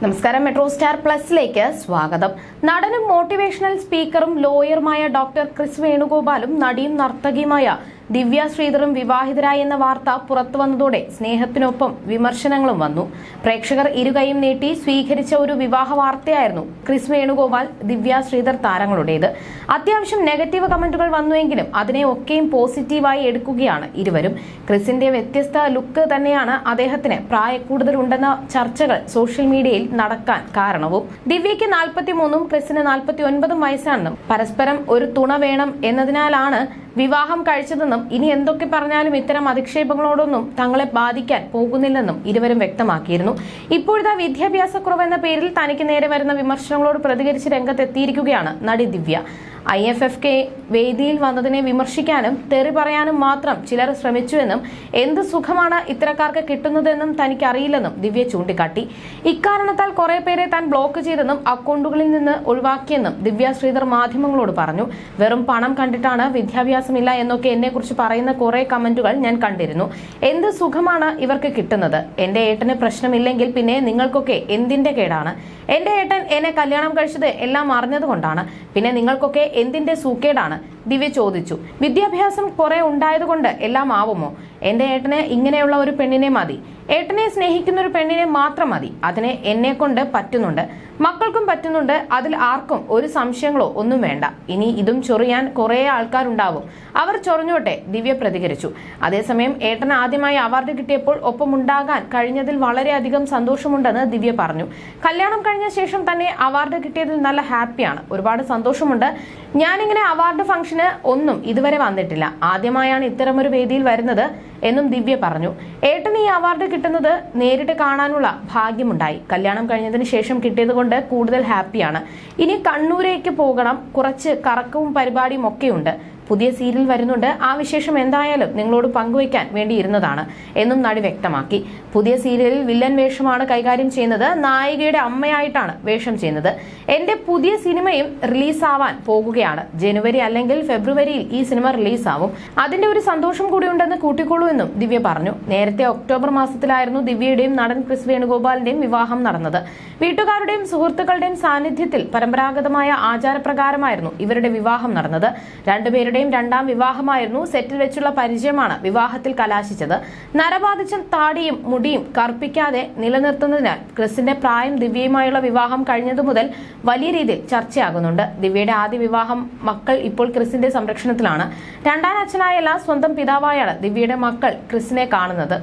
നമസ്കാരം metro star പ്ലസിലേക്ക് സ്വാഗതം. നടനും മോട്ടിവേഷണൽ സ്പീക്കറും ലോയറുമായ ഡോക്ടർ ക്രിസ് വേണുഗോപാലും നടിയും നർത്തകിയുമായ ദിവ്യ ശ്രീധറും വിവാഹിതരായി എന്ന വാർത്ത പുറത്തു വന്നതോടെ സ്നേഹത്തിനൊപ്പം വിമർശനങ്ങളും വന്നു. പ്രേക്ഷകർ ഇരുകൈയും നീട്ടി സ്വീകരിച്ച ഒരു വിവാഹ വാർത്തയായിരുന്നു ക്രിസ് വേണുഗോപാൽ ദിവ്യ ശ്രീധർ താരങ്ങളുടേത്. അത്യാവശ്യം നെഗറ്റീവ് കമന്റുകൾ വന്നുവെങ്കിലും അതിനെ ഒക്കെയും പോസിറ്റീവായി എടുക്കുകയാണ് ഇരുവരും. ക്രിസിന്റെ വ്യത്യസ്ത ലുക്ക് തന്നെയാണ് അദ്ദേഹത്തിന് പ്രായക്കൂടുതലുണ്ടെന്ന ചർച്ചകൾ സോഷ്യൽ മീഡിയയിൽ നടക്കാൻ കാരണവും. ദിവ്യയ്ക്ക് നാൽപ്പത്തിമൂന്നും ക്രിസിന് നാൽപ്പത്തി ഒൻപതും വയസ്സാണെന്നും പരസ്പരം ഒരു തുണ വേണം എന്നതിനാലാണ് വിവാഹം കഴിച്ചതെന്നും ഇനി എന്തൊക്കെ പറഞ്ഞാലും ഇത്തരം അധിക്ഷേപങ്ങളോടൊന്നും തങ്ങളെ ബാധിക്കാൻ പോകുന്നില്ലെന്നും ഇരുവരും വ്യക്തമാക്കിയിരുന്നു. ഇപ്പോഴത്തെ വിദ്യാഭ്യാസക്കുറവ് എന്ന പേരിൽ തനിക്ക് നേരെ വരുന്ന വിമർശനങ്ങളോട് പ്രതികരിച്ച് രംഗത്തെത്തിയിരിക്കുകയാണ് നടി Divya. I F F K വേദിയിൽ വന്നതിനെ വിമർശിക്കാനും തെറി പറയാനും മാത്രം ചിലർ ശ്രമിച്ചുവെന്നും എന്ത് സുഖമാണ് ഇത്തരക്കാർക്ക് കിട്ടുന്നതെന്നും തനിക്കറിയില്ലെന്നും ദിവ്യ ചൂണ്ടിക്കാട്ടി. ഇക്കാരണത്താൽ കുറെ പേരെ താൻ ബ്ലോക്ക് ചെയ്തെന്നും അക്കൗണ്ടുകളിൽ നിന്ന് ഒഴിവാക്കിയെന്നും ദിവ്യ ശ്രീധർ മാധ്യമങ്ങളോട് പറഞ്ഞു. വെറും പണം കണ്ടിട്ടാണ് വിദ്യാഭ്യാസമില്ല എന്നൊക്കെ എന്നെക്കുറിച്ച് പറയുന്ന കുറെ കമന്റുകൾ ഞാൻ കണ്ടിരുന്നു. എന്ത് സുഖമാണ് ഇവർക്ക് കിട്ടുന്നത്? എന്റെ ഏട്ടന് പ്രശ്നമില്ലെങ്കിൽ പിന്നെ നിങ്ങൾക്കൊക്കെ എന്തിന്റെ കേടാണ്? എന്റെ ഏട്ടൻ എന്നെ കല്യാണം കഴിച്ചത് എല്ലാം അറിഞ്ഞതുകൊണ്ടാണ്. പിന്നെ നിങ്ങൾക്കൊക്കെ എന്തിന്റെ സൂക്കേടാണ്? ദിവ്യ ചോദിച്ചു വിദ്യാഭ്യാസം കുറെ ഉണ്ടായതുകൊണ്ട് എല്ലാം ആവുമോ എന്റെ ഏട്ടന് ഇങ്ങനെയുള്ള ഒരു പെണ്ണിനെ മതി. ഏട്ടനെ സ്നേഹിക്കുന്ന ഒരു പെണ്ണിനെ മാത്രം മതി. അതിനെ എന്നെ കൊണ്ട് പറ്റുന്നുണ്ട്. മക്കൾക്കും പറ്റുന്നുണ്ട്. അതിൽ ആർക്കും ഒരു സംശയങ്ങളോ ഒന്നും വേണ്ട. ഇനി ഇതും ചൊറിയാൻ കുറേ ആൾക്കാരുണ്ടാവും. അവർ ചൊറിഞ്ഞോട്ടെ ദിവ്യ പ്രതികരിച്ചു. അതേസമയം ഏട്ടൻ ആദ്യമായി അവാർഡ് കിട്ടിയപ്പോൾ ഒപ്പമുണ്ടാകാൻ കഴിഞ്ഞതിൽ വളരെയധികം സന്തോഷമുണ്ടെന്ന് ദിവ്യ പറഞ്ഞു. കല്യാണം കഴിഞ്ഞ ശേഷം തന്നെ അവാർഡ് കിട്ടിയതിൽ നല്ല ഹാപ്പിയാണ്. ഒരുപാട് സന്തോഷമുണ്ട്. ഞാനിങ്ങനെ അവാർഡ് ഫംഗ്ഷന് ഒന്നും ഇതുവരെ വന്നിട്ടില്ല. ആദ്യമായാണ് ഇത്തരമൊരു വേദിയിൽ വരുന്നത് എന്നും ദിവ്യ പറഞ്ഞു. ഏട്ടൻ ഈ അവാർഡ് കിട്ടുന്നത് നേരിട്ട് കാണാനുള്ള ഭാഗ്യമുണ്ടായി. കല്യാണം കഴിഞ്ഞതിന് ശേഷം കിട്ടിയത് കൊണ്ട് കൂടുതൽ ഹാപ്പിയാണ്. ഇനി കണ്ണൂരേക്ക് പോകണം. കുറച്ച് കറക്കവും പരിപാടിയും ഒക്കെയുണ്ട് പുതിയ സീരിയൽ വരുന്നുണ്ട്. ആ വിശേഷം എന്തായാലും നിങ്ങളോട് പങ്കുവയ്ക്കാൻ വേണ്ടിയിരുന്നതാണ് എന്നും നടി വ്യക്തമാക്കി. പുതിയ സീരിയലിൽ വില്ലൻ വേഷമാണ് കൈകാര്യം ചെയ്യുന്നത്. നായികയുടെ അമ്മയായിട്ടാണ് വേഷം ചെയ്യുന്നത്. എന്റെ പുതിയ സിനിമയും റിലീസാവാൻ പോകുകയാണ്. ജനുവരി അല്ലെങ്കിൽ ഫെബ്രുവരിയിൽ ഈ സിനിമ റിലീസാവും. അതിന്റെ ഒരു സന്തോഷം കൂടി ഉണ്ടെന്ന് കൂട്ടിക്കോളൂ എന്നും ദിവ്യ പറഞ്ഞു. നേരത്തെ ഒക്ടോബർ മാസത്തിലായിരുന്നു ദിവ്യയുടെയും നടൻ ക്രിസ് വേണുഗോപാലിന്റെയും വിവാഹം നടന്നത്. വീട്ടുകാരുടെയും സുഹൃത്തുക്കളുടെയും സാന്നിധ്യത്തിൽ പരമ്പരാഗതമായ ആചാരപ്രകാരമായിരുന്നു ഇവരുടെ വിവാഹം നടന്നത്. രണ്ടുപേരുടെയും രണ്ടാം വിവാഹമായിരുന്നു. സെറ്റിൽ വെച്ചുള്ള പരിചയമാണ് വിവാഹത്തിൽ കലാശിച്ചത്. നരബാധിച്ച താടിയും മുടിയും കറുപ്പിക്കാതെ നിലനിർത്തുന്നതിനാൽ ക്രിസിന്റെ പ്രായം ദിവ്യയുമായുള്ള വിവാഹം കഴിഞ്ഞതു മുതൽ വലിയ രീതിയിൽ ചർച്ചയാകുന്നുണ്ട്. ദിവ്യയുടെ ആദ്യ വിവാഹം മക്കൾ ഇപ്പോൾ ക്രിസിന്റെ സംരക്ഷണത്തിലാണ്. രണ്ടാം അച്ഛനായല്ല സ്വന്തം പിതാവായാണ് ദിവ്യയുടെ മക്കൾ ക്രിസിനെ കാണുന്നത്.